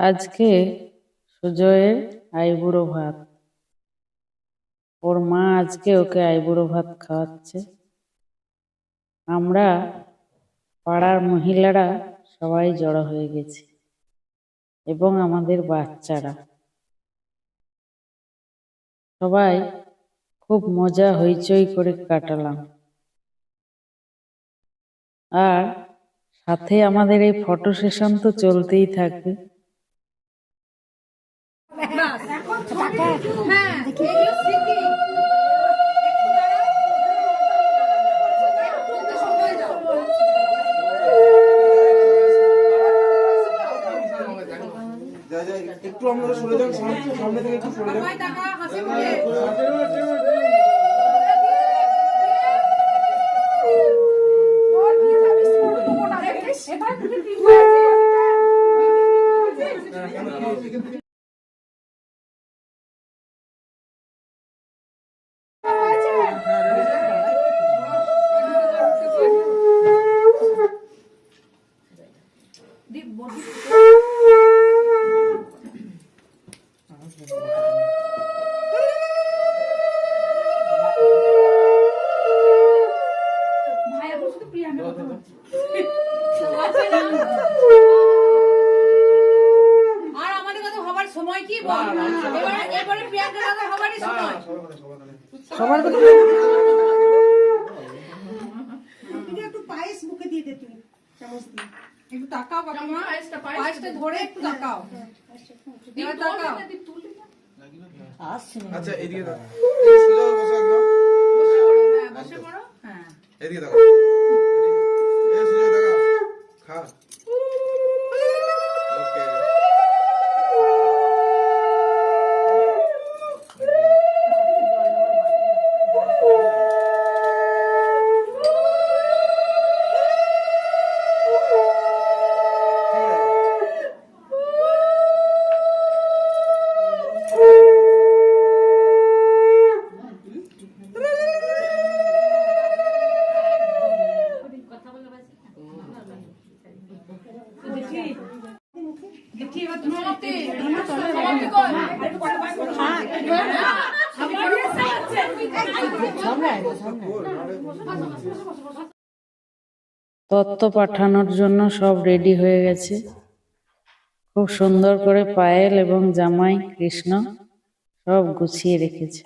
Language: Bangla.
আজকে সুজয়ের আইবুড়ো ভাত। ওর মা আজকে ওকে আইবুড়ো ভাত খাওয়াচ্ছে। আমরা পাড়ার মহিলারা সবাই জড়ো হয়ে গেছি এবং আমাদের বাচ্চারা। সবাই খুব মজা, হইচই করে কাটালাম। আর সাথে আমাদের এই ফটো সেশন তো চলতেই থাকবে। যা যা একটু আপনারা সরে যান সামনে থেকে একটু সরে যান আমাদের কথা হবার প্রিয়াঙ্কার কথা তুমি একটু পায়েস মুখে দিয়ে দে চামচ দিয়ে একটু তাকাও কাকিমা পায়েসটা ধরে একটু তাকাও এবার তাকাও আচ্ছা এদিকে হয়ে বসো পড়ো। হ্যাঁ। এদিকে দাও। খা। তত্ত্ব পাঠানোর জন্য সব রেডি হয়ে গেছে। খুব সুন্দর করে পায়েল এবং জামাই কৃষ্ণ সব গুছিয়ে রেখেছে।